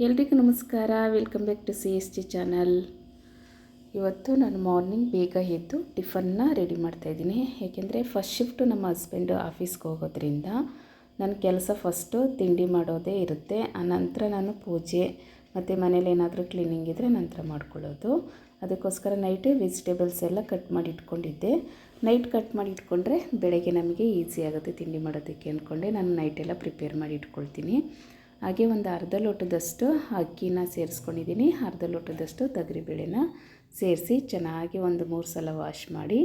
ಎಲ್ರಿಗೂ ನಮಸ್ಕಾರ. Welcome back to C S T channel ಇವತ್ತು ನಾನು ಮಾರ್ನಿಂಗ್ ಬೇಗ ಎದ್ದು ಟಿಫನ್ನ ರೆಡಿ ಮಾಡ್ತಾಯಿದ್ದೀನಿ ಏಕೆಂದರೆ ಫಸ್ಟ್ ಶಿಫ್ಟು ನಮ್ಮ ಹಸ್ಬೆಂಡು ಆಫೀಸ್ಗೆ ಹೋಗೋದ್ರಿಂದ ನನ್ನ ಕೆಲಸ ಫಸ್ಟು ತಿಂಡಿ ಮಾಡೋದೇ ಇರುತ್ತೆ. ಆನಂತರ ನಾನು ಪೂಜೆ ಮತ್ತು ಮನೇಲಿ ಏನಾದರೂ ಕ್ಲೀನಿಂಗ್ ಇದ್ದರೆ ನಂತರ ಮಾಡ್ಕೊಳ್ಳೋದು. ಅದಕ್ಕೋಸ್ಕರ ನೈಟೇ ವೆಜಿಟೇಬಲ್ಸ್ ಎಲ್ಲ ಕಟ್ ಮಾಡಿ ಇಟ್ಕೊಂಡಿದ್ದೆ. ನೈಟ್ ಕಟ್ ಮಾಡಿ ಇಟ್ಕೊಂಡ್ರೆ ಬೆಳಗ್ಗೆ ನಮಗೆ ಈಸಿ ಆಗುತ್ತೆ ತಿಂಡಿ ಮಾಡೋದಕ್ಕೆ ಅಂದ್ಕೊಂಡೆ ನಾನು ನೈಟೆಲ್ಲ ಪ್ರಿಪೇರ್ ಮಾಡಿ ಇಟ್ಕೊಳ್ತೀನಿ. ಹಾಗೆ ಒಂದು ಅರ್ಧ ಲೋಟದಷ್ಟು ಅಕ್ಕಿನ ಸೇರಿಸ್ಕೊಂಡಿದ್ದೀನಿ. ಅರ್ಧ ಲೋಟದಷ್ಟು ತೊಗರಿಬೇಳೆನ ಸೇರಿಸಿ ಚೆನ್ನಾಗಿ ಒಂದು ಮೂರು ಸಲ ವಾಶ್ ಮಾಡಿ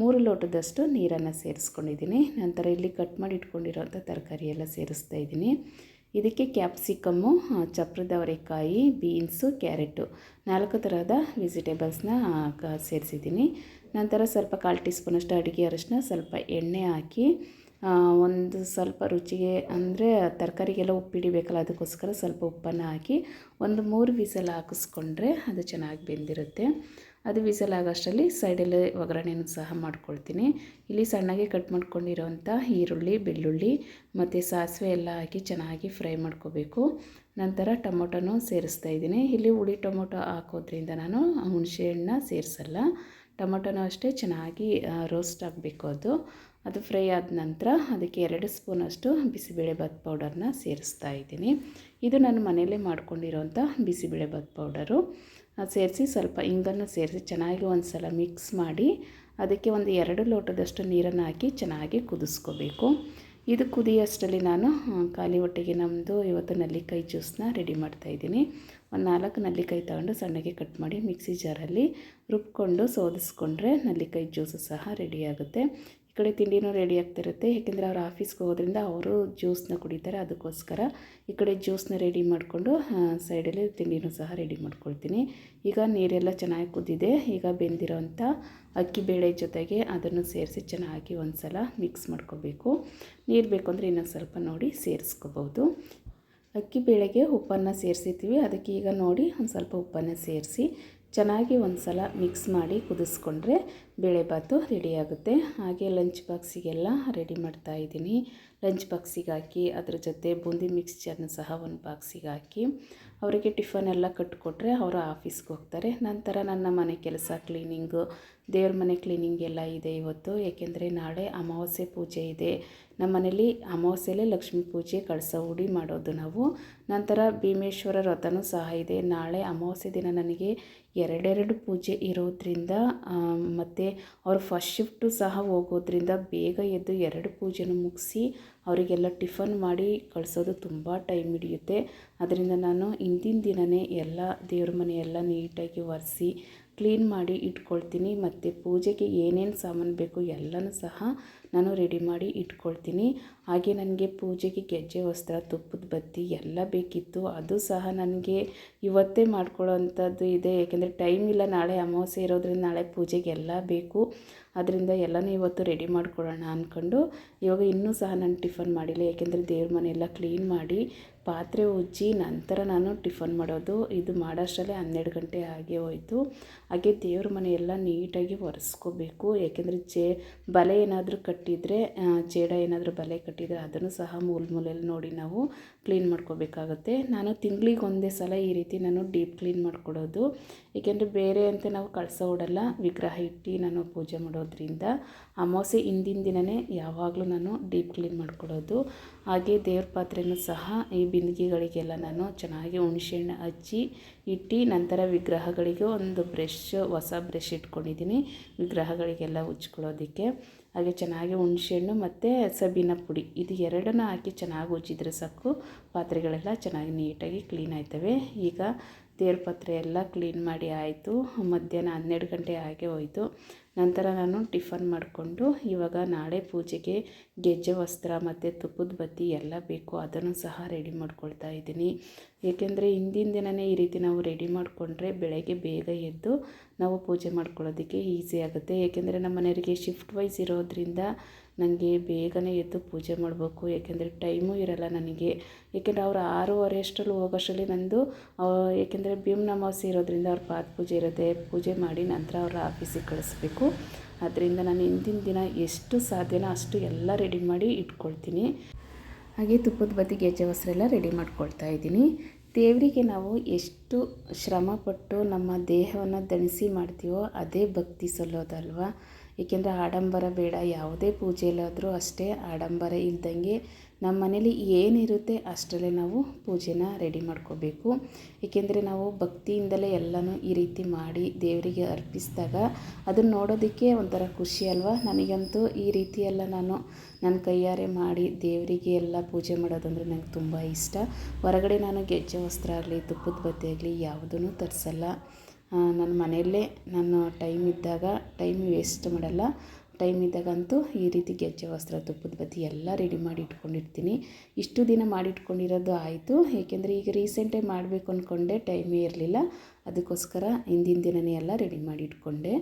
ಮೂರು ಲೋಟದಷ್ಟು ನೀರನ್ನು ಸೇರಿಸ್ಕೊಂಡಿದ್ದೀನಿ. ನಂತರ ಇಲ್ಲಿ ಕಟ್ ಮಾಡಿ ಇಟ್ಕೊಂಡಿರೋಂಥ ತರಕಾರಿ ಎಲ್ಲ ಸೇರಿಸ್ತಾ ಇದ್ದೀನಿ. ಇದಕ್ಕೆ ಕ್ಯಾಪ್ಸಿಕಮ್ಮು ಚಪ್ರದವರೆಕಾಯಿ ಬೀನ್ಸು ಕ್ಯಾರೆಟು ನಾಲ್ಕು ಥರದ ವೆಜಿಟೇಬಲ್ಸ್ನ ಸೇರಿಸಿದ್ದೀನಿ. ನಂತರ ಸ್ವಲ್ಪ ಕಾಲು ಟೀ ಸ್ಪೂನಷ್ಟು ಅಡುಗೆ ಅರಶಿನ, ಸ್ವಲ್ಪ ಎಣ್ಣೆ ಹಾಕಿ ಒಂದು ಸ್ವಲ್ಪ ರುಚಿಗೆ ಅಂದರೆ ತರಕಾರಿಗೆಲ್ಲ ಉಪ್ಪಿಡಿಬೇಕಲ್ಲ ಅದಕ್ಕೋಸ್ಕರ ಸ್ವಲ್ಪ ಉಪ್ಪನ್ನು ಹಾಕಿ ಒಂದು ಮೂರು ವಿಸಲ್ ಹಾಕಿಸ್ಕೊಂಡ್ರೆ ಅದು ಚೆನ್ನಾಗಿ ಬೆಂದಿರುತ್ತೆ. ಅದು ವಿಸಲ್ ಆಗೋಷ್ಟರಲ್ಲಿ ಸೈಡಲ್ಲಿ ಒಗ್ಗರಣೆನೂ ಸಹ ಮಾಡ್ಕೊಳ್ತೀನಿ. ಇಲ್ಲಿ ಸಣ್ಣಗೆ ಕಟ್ ಮಾಡ್ಕೊಂಡಿರೋವಂಥ ಈರುಳ್ಳಿ, ಬೆಳ್ಳುಳ್ಳಿ ಮತ್ತು ಸಾಸಿವೆ ಎಲ್ಲ ಹಾಕಿ ಚೆನ್ನಾಗಿ ಫ್ರೈ ಮಾಡ್ಕೋಬೇಕು. ನಂತರ ಟೊಮೊಟೊನೂ ಸೇರಿಸ್ತಾ ಇದ್ದೀನಿ. ಇಲ್ಲಿ ಹುಳಿ ಟೊಮೊಟೊ ಹಾಕೋದ್ರಿಂದ ನಾನು ಹುಣಸೆಹಣ್ಣ ಸೇರಿಸಲ್ಲ. ಟೊಮೊಟೊನೂ ಅಷ್ಟೇ ಚೆನ್ನಾಗಿ ರೋಸ್ಟ್ ಆಗಬೇಕು ಅದು. ಅದು ಫ್ರೈ ಆದ ನಂತರ ಅದಕ್ಕೆ ಎರಡು ಸ್ಪೂನಷ್ಟು ಬಿಸಿಬೇಳೆಭಾತ್ ಪೌಡರ್ನ ಸೇರಿಸ್ತಾ ಇದ್ದೀನಿ. ಇದು ನಾನು ಮನೆಯಲ್ಲೇ ಮಾಡ್ಕೊಂಡಿರೋಂಥ ಬಿಸಿಬೇಳೆಭಾತ್ ಪೌಡರು. ಸೇರಿಸಿ ಸ್ವಲ್ಪ ಇಂಗನ್ನು ಸೇರಿಸಿ ಚೆನ್ನಾಗಿ ಒಂದು ಸಲ ಮಿಕ್ಸ್ ಮಾಡಿ ಅದಕ್ಕೆ ಒಂದು ಎರಡು ಲೋಟದಷ್ಟು ನೀರನ್ನು ಹಾಕಿ ಚೆನ್ನಾಗಿ ಕುದಿಸ್ಕೋಬೇಕು. ಇದು ಕುದಿಯೋಷ್ಟರಲ್ಲಿ ನಾನು ಖಾಲಿ ಹೊಟ್ಟೆಗೆ ನಮ್ಮದು ಇವತ್ತು ನಲ್ಲಿಕಾಯಿ ಜ್ಯೂಸನ್ನ ರೆಡಿ ಮಾಡ್ತಾ ಇದ್ದೀನಿ. ಒಂದು ನಾಲ್ಕು ನಲ್ಲಿಕಾಯಿ ತಗೊಂಡು ಸಣ್ಣಗೆ ಕಟ್ ಮಾಡಿ ಮಿಕ್ಸಿ ಜಾರಲ್ಲಿ ರುಬ್ಕೊಂಡು ಸೋದಿಸ್ಕೊಂಡ್ರೆ ನಲ್ಲಿಕಾಯಿ ಜ್ಯೂಸು ಸಹ ರೆಡಿಯಾಗುತ್ತೆ ಈ ಕಡೆ ತಿಂಡಿನೂ ರೆಡಿ ಆಗ್ತಿರುತ್ತೆ. ಏಕೆಂದರೆ ಅವ್ರು ಆಫೀಸ್ಗೆ ಹೋಗೋದ್ರಿಂದ ಅವರು ಜ್ಯೂಸನ್ನ ಕುಡಿತಾರೆ. ಅದಕ್ಕೋಸ್ಕರ ಈ ಕಡೆ ಜ್ಯೂಸನ್ನ ರೆಡಿ ಮಾಡಿಕೊಂಡು ಸೈಡಲ್ಲಿ ತಿಂಡಿನೂ ಸಹ ರೆಡಿ ಮಾಡ್ಕೊಳ್ತೀನಿ. ಈಗ ನೀರೆಲ್ಲ ಚೆನ್ನಾಗಿ ಕುದ್ದಿದೆ ಈಗ ಬೆಂದಿರೋಂಥ ಅಕ್ಕಿ ಬೇಳೆ ಜೊತೆಗೆ ಅದನ್ನು ಸೇರಿಸಿ ಚೆನ್ನಾಗಿ ಒಂದು ಸಲ ಮಿಕ್ಸ್ ಮಾಡ್ಕೋಬೇಕು. ನೀರು ಬೇಕು ಅಂದರೆ ಇನ್ನೊಂದು ಸ್ವಲ್ಪ ನೋಡಿ ಸೇರಿಸ್ಕೋಬೋದು. ಅಕ್ಕಿ ಬೇಳೆಗೆ ಉಪ್ಪನ್ನು ಸೇರಿಸಿರ್ತೀವಿ. ಅದಕ್ಕೆ ಈಗ ನೋಡಿ ಒಂದು ಸ್ವಲ್ಪ ಉಪ್ಪನ್ನು ಸೇರಿಸಿ ಚೆನ್ನಾಗಿ ಒಂದು ಸಲ ಮಿಕ್ಸ್ ಮಾಡಿ ಕುದಿಸ್ಕೊಂಡ್ರೆ ಬೇಳೆಭಾತು ರೆಡಿಯಾಗುತ್ತೆ ಹಾಗೆ ಲಂಚ್ ಬಾಕ್ಸಿಗೆಲ್ಲ ರೆಡಿ ಮಾಡ್ತಾ ಇದ್ದೀನಿ. ಲಂಚ್ ಬಾಕ್ಸಿಗೆ ಹಾಕಿ, ಅದ್ರ ಜೊತೆ ಬೂಂದಿ ಮಿಕ್ಸ್ಚರ್ನ ಸಹ ಒಂದು ಬಾಕ್ಸಿಗೆ ಹಾಕಿ, ಅವರಿಗೆ ಟಿಫನ್ ಎಲ್ಲ ಕಟ್ಟಿಕೊಟ್ರೆ ಅವರು ಆಫೀಸ್ಗೆ ಹೋಗ್ತಾರೆ. ನಂತರ ನನ್ನ ಮನೆ ಕೆಲಸ ಕ್ಲೀನಿಂಗು ದೇವ್ರ ಮನೆ ಕ್ಲೀನಿಂಗ್ ಎಲ್ಲ ಇದೆ ಇವತ್ತು. ಏಕೆಂದರೆ ನಾಳೆ ಅಮಾವಾಸ್ಯೆ ಪೂಜೆ ಇದೆ. ನಮ್ಮ ಮನೇಲಿ ಅಮಾವಾಸ್ಯೆಲೆ ಲಕ್ಷ್ಮೀ ಪೂಜೆ, ಕಳಸ ಉಡಿ ಮಾಡೋದು ನಾವು. ನಂತರ ಭೀಮೇಶ್ವರ ವ್ರತನೂ ಸಹ ಇದೆ. ನಾಳೆ ಅಮಾವಾಸ್ಯೆ ದಿನ ನನಗೆ ಎರಡೆರಡು ಪೂಜೆ ಇರೋದ್ರಿಂದ ಮತ್ತು ಅವರು ಫಸ್ಟ್ ಶಿಫ್ಟು ಸಹ ಹೋಗೋದ್ರಿಂದ ಬೇಗ ಎದ್ದು ಎರಡು ಪೂಜೆನೂ ಮುಗಿಸಿ ಅವರಿಗೆಲ್ಲ ಟಿಫನ್ ಮಾಡಿ ಕಳಿಸೋದು ತುಂಬ ಟೈಮ್ ಹಿಡಿಯುತ್ತೆ. ಅದರಿಂದ ನಾನು ಹಿಂದಿನ ದಿನವೇ ಎಲ್ಲ ದೇವ್ರ ಮನೆ ಎಲ್ಲ ನೀಟಾಗಿ ಒರೆಸಿ, ಕ್ಲೀನ್ ಮಾಡಿ ಇಟ್ಕೊಳ್ತೀನಿ. ಮತ್ತು ಪೂಜೆಗೆ ಏನೇನು ಸಾಮಾನು ಬೇಕು ಎಲ್ಲನೂ ಸಹ ನಾನು ರೆಡಿ ಮಾಡಿ ಇಟ್ಕೊಳ್ತೀನಿ. ಹಾಗೆ ನನಗೆ ಪೂಜೆಗೆ ಗೆಜ್ಜೆ, ವಸ್ತ್ರ, ತುಪ್ಪದ ಬತ್ತಿ ಎಲ್ಲ ಬೇಕಿತ್ತು. ಅದು ಸಹ ನನಗೆ ಇವತ್ತೇ ಮಾಡ್ಕೊಳ್ಳೋ ಅಂಥದ್ದು ಇದೆ. ಏಕೆಂದರೆ ಟೈಮ್ ಇಲ್ಲ, ನಾಳೆ ಅಮಾವಾಸ್ಯೆ ಇರೋದ್ರಿಂದ ನಾಳೆ ಪೂಜೆಗೆ ಎಲ್ಲ ಬೇಕು. ಅದರಿಂದ ಎಲ್ಲನೂ ಇವತ್ತು ರೆಡಿ ಮಾಡ್ಕೊಳ್ಳೋಣ ಅಂದ್ಕೊಂಡು ಇವಾಗ ಇನ್ನೂ ಸಹ ನಾನು ಟಿಫನ್ ಮಾಡಿಲ್ಲ. ಯಾಕೆಂದರೆ ದೇವ್ರ ಮನೆಯೆಲ್ಲ ಕ್ಲೀನ್ ಮಾಡಿ ಪಾತ್ರೆ ಉಜ್ಜಿ ನಂತರ ನಾನು ಟಿಫನ್ ಮಾಡೋದು. ಇದು ಮಾಡೋಷ್ಟರಲ್ಲೇ ಹನ್ನೆರಡು ಗಂಟೆ ಆಗೇ ಹೋಯಿತು. ಹಾಗೆ ದೇವ್ರ ಮನೆಯೆಲ್ಲ ನೀಟಾಗಿ ಒರೆಸ್ಕೋಬೇಕು. ಏಕೆಂದರೆ ಜೇ ಬಲೆ ಏನಾದರೂ ಕಟ್ಟಿದರೆ ಚೇಡ ಏನಾದರೂ ಬಲೆ ಕಟ್ಟಿದರೆ ಅದನ್ನು ಸಹ ಮೂಲ ಮೂಲೆಯಲ್ಲಿ ನೋಡಿ ನಾವು ಕ್ಲೀನ್ ಮಾಡ್ಕೋಬೇಕಾಗುತ್ತೆ. ನಾನು ತಿಂಗಳಿಗೆ ಒಂದೇ ಸಲ ಈ ರೀತಿ ನಾನು ಡೀಪ್ ಕ್ಲೀನ್ ಮಾಡ್ಕೊಡೋದು. ಏಕೆಂದರೆ ಬೇರೆ ಅಂತ ನಾವು ಕಳಸ ವಿಗ್ರಹ ಇಟ್ಟು ನಾನು ಪೂಜೆ ಮಾಡೋದ್ರಿಂದ. ಅಮಾವಾಸ್ಯೆ ಹಿಂದಿನ ದಿನವೇ ಯಾವಾಗಲೂ ನಾನು ಡೀಪ್ ಕ್ಲೀನ್ ಮಾಡ್ಕೊಡೋದು. ಹಾಗೆ ದೇವ್ರ ಪಾತ್ರೆನೂ ಸಹ ಈ ಬಿಂದಿಗೆಗಳಿಗೆಲ್ಲ ನಾನು ಚೆನ್ನಾಗಿ ಹುಣಸೆಹಣ್ಣು ಹಚ್ಚಿ ಇಟ್ಟು ನಂತರ ವಿಗ್ರಹಗಳಿಗೆ ಒಂದು ಬ್ರಷ್, ಹೊಸ ಬ್ರಷ್ ಇಟ್ಕೊಂಡಿದ್ದೀನಿ ವಿಗ್ರಹಗಳಿಗೆಲ್ಲ ಉಜ್ಕೊಳ್ಳೋದಕ್ಕೆ ಹಾಗೆ ಚೆನ್ನಾಗಿ ಹುಣಸೆಹಣ್ಣು ಮತ್ತು ಸಬೀನ ಪುಡಿ. ಇದು ಎರಡನ್ನೂ ಹಾಕಿ ಚೆನ್ನಾಗಿ ಉಜ್ಜಿದ್ರೆ ಸಾಕು. ಪಾತ್ರೆಗಳೆಲ್ಲ ಚೆನ್ನಾಗಿ ನೀಟಾಗಿ ಕ್ಲೀನ್ ಆಯ್ತವೆ. ಈಗ ದೇವ್ರ ಎಲ್ಲ ಕ್ಲೀನ್ ಮಾಡಿ ಆಯಿತು. ಮಧ್ಯಾಹ್ನ ಹನ್ನೆರಡು ಗಂಟೆ ಹಾಗೆ ಹೋಯಿತು. ನಂತರ ನಾನು ಟಿಫನ್ ಮಾಡಿಕೊಂಡು ಇವಾಗ ನಾಳೆ ಪೂಜೆಗೆ ಗೆಜ್ಜೆ, ವಸ್ತ್ರ ಮತ್ತು ತುಪ್ಪದ ಬತ್ತಿ ಎಲ್ಲ ಬೇಕು. ಅದನ್ನು ಸಹ ರೆಡಿ ಮಾಡ್ಕೊಳ್ತಾ ಇದ್ದೀನಿ. ಏಕೆಂದರೆ ಹಿಂದಿನ ದಿನವೇ ಈ ರೀತಿ ನಾವು ರೆಡಿ ಮಾಡಿಕೊಂಡ್ರೆ ಬೆಳಗ್ಗೆ ಬೇಗ ಎದ್ದು ನಾವು ಪೂಜೆ ಮಾಡ್ಕೊಳ್ಳೋದಕ್ಕೆ ಈಸಿ ಆಗುತ್ತೆ. ಏಕೆಂದರೆ ನಮ್ಮ ಮನೆಯವರಿಗೆ ಶಿಫ್ಟ್ ವೈಸ್ ಇರೋದ್ರಿಂದ ನನಗೆ ಬೇಗನೆ ಎದ್ದು ಪೂಜೆ ಮಾಡಬೇಕು, ಏಕೆಂದರೆ ಟೈಮೂ ಇರಲ್ಲ ನನಗೆ. ಏಕೆಂದರೆ ಅವರು ಆರೂವರೆ ಅಷ್ಟರಲ್ಲಿ ಹೋಗೋಷ್ಟರಲ್ಲಿ ನಂದು ಏಕೆಂದರೆ ಭೀಮ್ನ ಅಮಾವಾಸ್ಯೆ ಇರೋದ್ರಿಂದ ಅವ್ರ ಪಾದ ಪೂಜೆ ಇರುತ್ತೆ ಪೂಜೆ ಮಾಡಿ ನಂತರ ಅವ್ರ ಆಫೀಸಿಗೆ ಕಳಿಸ್ಬೇಕು. ಅದರಿಂದ ನಾನು ಹಿಂದಿನ ದಿನ ಎಷ್ಟು ಸಾಧ್ಯನೋ ಅಷ್ಟು ಎಲ್ಲ ರೆಡಿ ಮಾಡಿ ಇಟ್ಕೊಳ್ತೀನಿ. ಹಾಗೆ ತುಪ್ಪದ ಬದಿ ಗೆಜ್ಜೆ ವಸ್ತ್ರ ರೆಡಿ ಮಾಡ್ಕೊಳ್ತಾ ಇದ್ದೀನಿ. ದೇವರಿಗೆ ನಾವು ಎಷ್ಟು ಶ್ರಮಪಟ್ಟು ನಮ್ಮ ದೇಹವನ್ನು ದಣಿಸಿ ಮಾಡ್ತೀವೋ ಅದೇ ಭಕ್ತಿ ಸಲ್ಲೋದಲ್ವ. ಏಕೆಂದರೆ ಆಡಂಬರ ಬೇಡ, ಯಾವುದೇ ಪೂಜೆಯಲ್ಲಾದರೂ ಅಷ್ಟೇ ಆಡಂಬರ ಇಲ್ದಂಗೆ ನಮ್ಮ ಮನೇಲಿ ಏನಿರುತ್ತೆ ಅಷ್ಟರಲ್ಲೇ ನಾವು ಪೂಜೆನ ರೆಡಿ ಮಾಡ್ಕೋಬೇಕು. ಏಕೆಂದರೆ ನಾವು ಭಕ್ತಿಯಿಂದಲೇ ಎಲ್ಲನೂ ಈ ರೀತಿ ಮಾಡಿ ದೇವರಿಗೆ ಅರ್ಪಿಸಿದಾಗ ಅದನ್ನು ನೋಡೋದಕ್ಕೆ ಒಂಥರ ಖುಷಿ ಅಲ್ವಾ? ನನಗಂತೂ ಈ ರೀತಿ ಎಲ್ಲ ನಾನು ನನ್ನ ಕೈಯಾರೆ ಮಾಡಿ ದೇವರಿಗೆ ಎಲ್ಲ ಪೂಜೆ ಮಾಡೋದಂದರೆ ನನಗೆ ತುಂಬ ಇಷ್ಟ. ಹೊರಗಡೆ ನಾನು ಗೆಜ್ಜೆ ವಸ್ತ್ರ ಆಗಲಿ, ತುಪ್ಪದ ಬತ್ತಿ ಆಗಲಿ ಯಾವುದೂ ತರಿಸಲ್ಲ. ನನ್ನ ಮನೆಯಲ್ಲೇ ನಾನು ಟೈಮ್ ಇದ್ದಾಗ, ಟೈಮ್ ವೇಸ್ಟ್ ಮಾಡಲ್ಲ. ಟೈಮ್ ಇದ್ದಾಗಂತೂ ಈ ರೀತಿ ಗೆಜ್ಜೆ, ವಸ್ತ್ರ, ತುಪ್ಪದ ಬತ್ತಿ ಎಲ್ಲ ರೆಡಿ ಮಾಡಿ ಇಟ್ಕೊಂಡಿರ್ತೀನಿ. ಇಷ್ಟು ದಿನ ಮಾಡಿಟ್ಕೊಂಡಿರೋದು ಆಯಿತು. ಏಕೆಂದರೆ ಈಗ ರೀಸೆಂಟಾಗಿ ಮಾಡಬೇಕು ಅಂದ್ಕೊಂಡೆ ಟೈಮೇ ಇರಲಿಲ್ಲ. ಅದಕ್ಕೋಸ್ಕರ ಹಿಂದಿನ ದಿನವೇ ಎಲ್ಲ ರೆಡಿ ಮಾಡಿ ಇಟ್ಕೊಂಡೆ.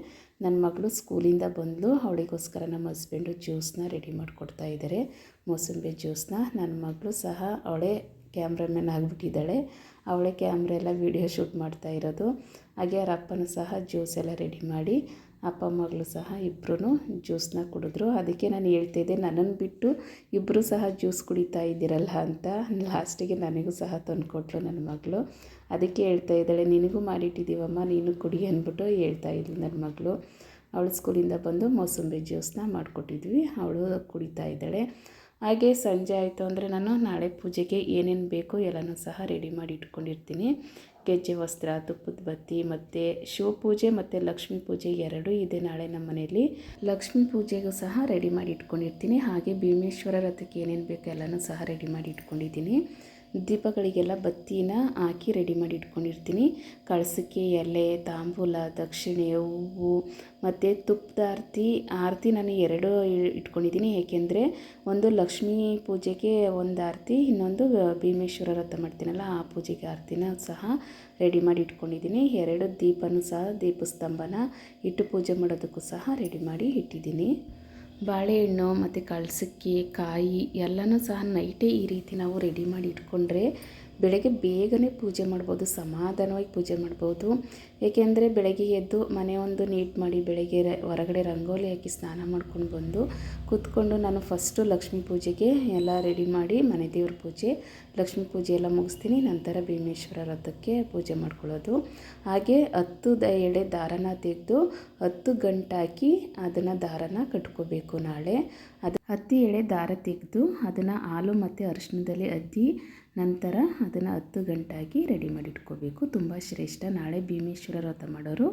ನನ್ನ ಮಗಳು ಸ್ಕೂಲಿಂದ ಬಂದಳು ಅವಳಿಗೋಸ್ಕರ ನಮ್ಮ ಹಸ್ಬೆಂಡು ಜ್ಯೂಸ್ನ ರೆಡಿ ಮಾಡಿಕೊಡ್ತಾ ಇದ್ದಾರೆ ಮೋಸಂಬಿ ಜ್ಯೂಸ್ನ ನನ್ನ ಮಗಳು ಸಹ ಅವಳೇ ಕ್ಯಾಮ್ರಾಮನ್ ಆಗಿಬಿಟ್ಟಿದ್ದಾಳೆ. ಅವಳೇ ಕ್ಯಾಮ್ರಾ ಎಲ್ಲ ವೀಡಿಯೋ ಶೂಟ್ ಮಾಡ್ತಾ ಇರೋದು. ಹಾಗೆ ಅವ್ರ ಅಪ್ಪನೂ ಸಹ ಜ್ಯೂಸ್ ಎಲ್ಲ ರೆಡಿ ಮಾಡಿ, ಅಪ್ಪ ಮಗಳು ಸಹ ಇಬ್ಬರೂ ಜ್ಯೂಸನ್ನ ಕುಡಿದ್ರು. ಅದಕ್ಕೆ ನಾನು ಹೇಳ್ತಿದ್ದೆ ನನ್ನನ್ನು ಬಿಟ್ಟು ಇಬ್ಬರೂ ಸಹ ಜ್ಯೂಸ್ ಕುಡಿತಾ ಇದ್ದೀರಲ್ಲ ಅಂತ ಲಾಸ್ಟಿಗೆ ನನಗೂ ಸಹ ತಂದುಕೊಟ್ರು ನನ್ನ ಮಗಳು. ಅದಕ್ಕೆ ಹೇಳ್ತಾ ಇದ್ದಾಳೆ, ನಿನಗೂ ಮಾಡಿಟ್ಟಿದ್ದೀವಮ್ಮ, ನೀನು ಕುಡಿ ಅಂದ್ಬಿಟ್ಟು ಹೇಳ್ತಾ ಇದ್ಲು ನನ್ನ ಮಗಳು. ಅವಳು ಸ್ಕೂಲಿಂದ ಬಂದು ಮೋಸಂಬಿ ಜ್ಯೂಸ್ನ ಮಾಡಿಕೊಟ್ಟಿದ್ವಿ, ಅವಳು ಕುಡಿತಾ ಇದ್ದಾಳೆ. ಹಾಗೆ ಸಂಜೆ ಆಯಿತು ಅಂದರೆ ನಾನು ನಾಳೆ ಪೂಜೆಗೆ ಏನೇನು ಬೇಕೋ ಎಲ್ಲನೂ ಸಹ ರೆಡಿ ಮಾಡಿ ಇಟ್ಕೊಂಡಿರ್ತೀನಿ. ಗೆಜ್ಜೆ ವಸ್ತ್ರ ತುಪ್ಪದ ಬತ್ತಿ ಮತ್ತು ಶಿವ ಪೂಜೆ ಮತ್ತು ಲಕ್ಷ್ಮೀ ಪೂಜೆ ಎರಡೂ ಇದೆ ನಾಳೆ ನಮ್ಮ ಮನೆಯಲ್ಲಿ. ಲಕ್ಷ್ಮೀ ಪೂಜೆಗೂ ಸಹ ರೆಡಿ ಮಾಡಿ ಇಟ್ಕೊಂಡಿರ್ತೀನಿ. ಹಾಗೆ ಭೀಮೇಶ್ವರ ರಥಕ್ಕೆ ಏನೇನು ಬೇಕು ಎಲ್ಲನೂ ಸಹ ರೆಡಿ ಮಾಡಿ ಇಟ್ಕೊಂಡಿದ್ದೀನಿ. ದೀಪಗಳಿಗೆಲ್ಲ ಬತ್ತಿನ ಹಾಕಿ ರೆಡಿ ಮಾಡಿ ಇಟ್ಕೊಂಡಿರ್ತೀನಿ. ಕಳಸಕ್ಕೆ ಎಲೆ, ತಾಂಬೂಲ, ದಕ್ಷಿಣೆ, ಹೂವು ಮತ್ತು ತುಪ್ಪದ ಆರತಿ ಆರತಿ ನಾನು ಎರಡು ಇಟ್ಕೊಂಡಿದ್ದೀನಿ. ಏಕೆಂದರೆ ಒಂದು ಲಕ್ಷ್ಮೀ ಪೂಜೆಗೆ ಒಂದು ಆರತಿ, ಇನ್ನೊಂದು ಭೀಮೇಶ್ವರ ವ್ರತ ಮಾಡ್ತೀನಲ್ಲ, ಆ ಪೂಜೆಗೆ ಆರತಿನ ಸಹ ರೆಡಿ ಮಾಡಿ ಇಟ್ಕೊಂಡಿದ್ದೀನಿ. ಎರಡು ದೀಪನೂ ಸಹ, ದೀಪಸ್ತಂಭನ ಇಟ್ಟು ಪೂಜೆ ಮಾಡೋದಕ್ಕೂ ಸಹ ರೆಡಿ ಮಾಡಿ ಇಟ್ಟಿದ್ದೀನಿ. ಬಾಳೆಹಣ್ಣು ಮತ್ತು ಕಳ್ಸಕ್ಕಿ ಕಾಯಿ ಎಲ್ಲನೂ ಸಹ ನೈಟೇ ಈ ರೀತಿ ನಾವು ರೆಡಿ ಮಾಡಿ ಇಟ್ಕೊಂಡ್ರೆ ಬೆಳಗ್ಗೆ ಬೇಗನೆ ಪೂಜೆ ಮಾಡ್ಬೋದು, ಸಮಾಧಾನವಾಗಿ ಪೂಜೆ ಮಾಡ್ಬೋದು. ಏಕೆಂದರೆ ಬೆಳಗ್ಗೆ ಎದ್ದು ಮನೆ ಒಂದು ನೀಟ್ ಮಾಡಿ ಬೆಳಗ್ಗೆ ಹೊರಗಡೆ ರಂಗೋಲಿ ಹಾಕಿ ಸ್ನಾನ ಮಾಡ್ಕೊಂಡು ಬಂದು ಕೂತ್ಕೊಂಡು ನಾನು ಫಸ್ಟು ಲಕ್ಷ್ಮೀ ಪೂಜೆಗೆ ಎಲ್ಲ ರೆಡಿ ಮಾಡಿ ಮನೆ ದೇವ್ರ ಪೂಜೆ, ಲಕ್ಷ್ಮೀ ಪೂಜೆ ಎಲ್ಲ ಮುಗಿಸ್ತೀನಿ. ನಂತರ ಭೀಮೇಶ್ವರ ರಥಕ್ಕೆ ಪೂಜೆ ಮಾಡ್ಕೊಳ್ಳೋದು. ಹಾಗೆ ಹತ್ತು ದ, ಎಳೆ ದಾರನ ತೆಗೆದು ಹತ್ತು ಗಂಟಾಕಿ ಅದನ್ನು ದಾರನ ಕಟ್ಕೋಬೇಕು ನಾಳೆ. ಅದು ಹತ್ತಿ ಎಳೆ ದಾರ ತೆಗೆದು ಅದನ್ನು ಹಾಲು ಮತ್ತು ಅರಿಶಿನದಲ್ಲಿ ಅದ್ದಿ ನಂತರ ಅದನ್ನು ಹತ್ತು ಗಂಟಾಗಿ ರೆಡಿ ಮಾಡಿ ಇಟ್ಕೋಬೇಕು ತುಂಬ ಶ್ರೇಷ್ಠ. ನಾಳೆ ಭೀಮೇಶ್ವರ ವ್ರತ ಮಾಡೋರು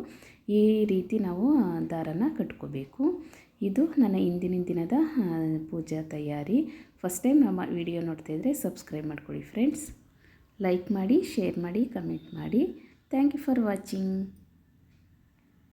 ಈ ರೀತಿ ನಾವು ದಾರನ ಕಟ್ಕೋಬೇಕು. ಇದು ನನ್ನ ಇಂದಿನ ದಿನದ ಪೂಜಾ ತಯಾರಿ. ಫಸ್ಟ್ ಟೈಮ್ ನಮ್ಮ ವಿಡಿಯೋ ನೋಡ್ತಾಯಿದ್ರೆ ಸಬ್ಸ್ಕ್ರೈಬ್ ಮಾಡ್ಕೊಳ್ಳಿ ಫ್ರೆಂಡ್ಸ್ ಲೈಕ್ ಮಾಡಿ ಶೇರ್ ಮಾಡಿ ಕಮೆಂಟ್ ಮಾಡಿ. Thank you for watching